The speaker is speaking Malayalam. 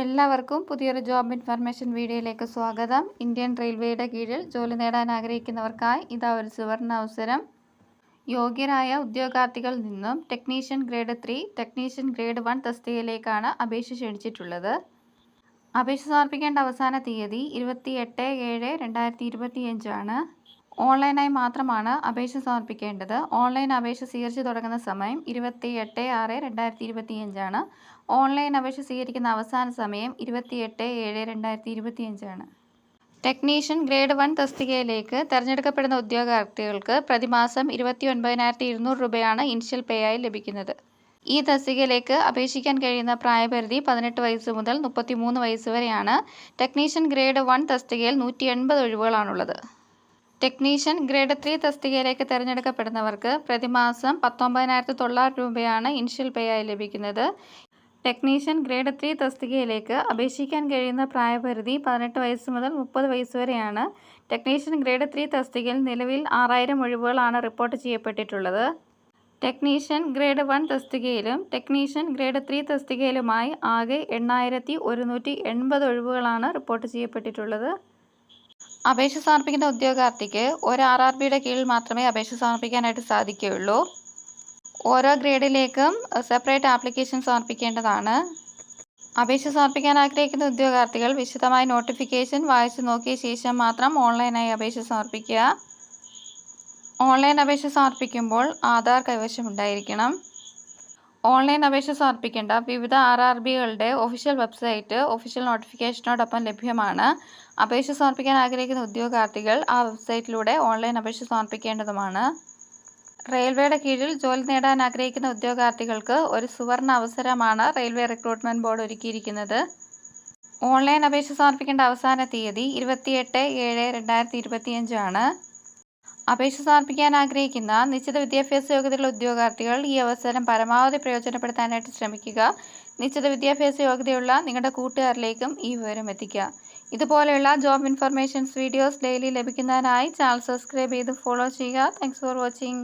എല്ലാവർക്കും പുതിയൊരു ജോബ് ഇൻഫർമേഷൻ വീഡിയോയിലേക്ക് സ്വാഗതം. ഇന്ത്യൻ റെയിൽവേയുടെ കീഴിൽ ജോലി നേടാൻ ആഗ്രഹിക്കുന്നവർക്കായി ഇതാ ഒരു സുവർണ അവസരം. യോഗ്യരായ ഉദ്യോഗാർത്ഥികളിൽ നിന്നും technician grade three technician grade one തസ്തികയിലേക്കാണ് അപേക്ഷ ക്ഷണിച്ചിട്ടുള്ളത്. അപേക്ഷ സമർപ്പിക്കേണ്ട അവസാന തീയതി ഇരുപത്തി എട്ട് ഏഴ് രണ്ടായിരത്തി ഇരുപത്തിയഞ്ചാണ് ഓൺലൈനായി മാത്രമാണ് അപേക്ഷ സമർപ്പിക്കേണ്ടത്. ഓൺലൈൻ അപേക്ഷ സ്വീകരിച്ചു തുടങ്ങുന്ന സമയം ഇരുപത്തി എട്ട് ആറ് രണ്ടായിരത്തി ഇരുപത്തിയഞ്ചാണ് ഓൺലൈൻ അപേക്ഷ സ്വീകരിക്കുന്ന അവസാന സമയം ഇരുപത്തി എട്ട് ഏഴ് രണ്ടായിരത്തി ഇരുപത്തിയഞ്ചാണ് ടെക്നീഷ്യൻ ഗ്രേഡ് വൺ തസ്തികയിലേക്ക് തിരഞ്ഞെടുക്കപ്പെടുന്ന ഉദ്യോഗാർത്ഥികൾക്ക് പ്രതിമാസം ഇരുപത്തി ഒൻപതിനായിരത്തി ഇരുന്നൂറ് രൂപയാണ് ഇനിഷ്യൽ പേ ആയി ലഭിക്കുന്നത്. ഈ തസ്തികയിലേക്ക് അപേക്ഷിക്കാൻ കഴിയുന്ന പ്രായപരിധി പതിനെട്ട് വയസ്സ് മുതൽ മുപ്പത്തിമൂന്ന് വയസ്സ് വരെയാണ്. ടെക്നീഷ്യൻ ഗ്രേഡ് വൺ തസ്തികയിൽ നൂറ്റി എൺപത് ഒഴിവുകളാണുള്ളത്. ടെക്നീഷ്യൻ ഗ്രേഡ് ത്രീ തസ്തികയിലേക്ക് തിരഞ്ഞെടുക്കപ്പെടുന്നവർക്ക് പ്രതിമാസം പത്തൊമ്പതിനായിരത്തി തൊള്ളായിരം രൂപയാണ് ഇനിഷ്യൽ പേ ആയി ലഭിക്കുന്നത്. ടെക്നീഷ്യൻ ഗ്രേഡ് ത്രീ തസ്തികയിലേക്ക് അപേക്ഷിക്കാൻ കഴിയുന്ന പ്രായപരിധി പതിനെട്ട് വയസ്സ് മുതൽ മുപ്പത് വയസ്സ് വരെയാണ്. ടെക്നീഷ്യൻ ഗ്രേഡ് ത്രീ തസ്തികയിൽ നിലവിൽ ആറായിരം ഒഴിവുകളാണ് റിപ്പോർട്ട് ചെയ്യപ്പെട്ടിട്ടുള്ളത്. ടെക്നീഷ്യൻ ഗ്രേഡ് വൺ തസ്തികയിലും ടെക്നീഷ്യൻ ഗ്രേഡ് ത്രീ തസ്തികയിലുമായി ആകെ എണ്ണായിരത്തി ഒരുന്നൂറ്റി എൺപത് ഒഴിവുകളാണ് റിപ്പോർട്ട് ചെയ്യപ്പെട്ടിട്ടുള്ളത്. അപേക്ഷ സമർപ്പിക്കുന്ന ഉദ്യോഗാർത്ഥിക്ക് ഒരു ആർ ആർ ബിയുടെ കീഴിൽ മാത്രമേ അപേക്ഷ സമർപ്പിക്കാനായിട്ട് സാധിക്കുകയുള്ളൂ. ഓരോ ഗ്രേഡിലേക്കും സെപ്പറേറ്റ് ആപ്ലിക്കേഷൻ സമർപ്പിക്കേണ്ടതാണ്. അപേക്ഷ സമർപ്പിക്കാൻ ആഗ്രഹിക്കുന്ന ഉദ്യോഗാർത്ഥികൾ വിശദമായ നോട്ടിഫിക്കേഷൻ വായിച്ചു നോക്കിയ ശേഷം മാത്രം ഓൺലൈനായി അപേക്ഷ സമർപ്പിക്കുക. ഓൺലൈൻ അപേക്ഷ സമർപ്പിക്കുമ്പോൾ ആധാർ കൈവശം ഉണ്ടായിരിക്കണം. ഓൺലൈൻ അപേക്ഷ സമർപ്പിക്കേണ്ട വിവിധ ആർ ആർ ബികളുടെ ഒഫീഷ്യൽ വെബ്സൈറ്റ് ഒഫീഷ്യൽ നോട്ടിഫിക്കേഷനോടൊപ്പം ലഭ്യമാണ്. അപേക്ഷ സമർപ്പിക്കാൻ ആഗ്രഹിക്കുന്ന ഉദ്യോഗാർത്ഥികൾ ആ വെബ്സൈറ്റിലൂടെ ഓൺലൈൻ അപേക്ഷ സമർപ്പിക്കേണ്ടതുമാണ്. റെയിൽവേയുടെ കീഴിൽ ജോലി നേടാൻ ആഗ്രഹിക്കുന്ന ഉദ്യോഗാർത്ഥികൾക്ക് ഒരു സുവർണ അവസരമാണ് റെയിൽവേ റിക്രൂട്ട്മെന്റ് ബോർഡ് ഒരുക്കിയിരിക്കുന്നത്. ഓൺലൈൻ അപേക്ഷ സമർപ്പിക്കേണ്ട അവസാന തീയതി ഇരുപത്തിയെട്ട് ഏഴ് രണ്ടായിരത്തി ഇരുപത്തിയഞ്ചാണ് അപേക്ഷ സമർപ്പിക്കാൻ ആഗ്രഹിക്കുന്ന നിശ്ചിത വിദ്യാഭ്യാസ യോഗ്യതയുള്ള ഉദ്യോഗാർത്ഥികൾ ഈ അവസരം പരമാവധി പ്രയോജനപ്പെടുത്താനായിട്ട് ശ്രമിക്കുക. നിശ്ചിത വിദ്യാഭ്യാസ യോഗ്യതയുള്ള നിങ്ങളുടെ കൂട്ടുകാരിലേക്കും ഈ വിവരം എത്തിക്കുക. ഇതുപോലെയുള്ള ജോബ് ഇൻഫർമേഷൻസ് വീഡിയോസ് ഡെയിലി ലഭിക്കുന്നതിനായി ചാനൽ സബ്സ്ക്രൈബ് ചെയ്ത് ഫോളോ ചെയ്യുക. Thanks for watching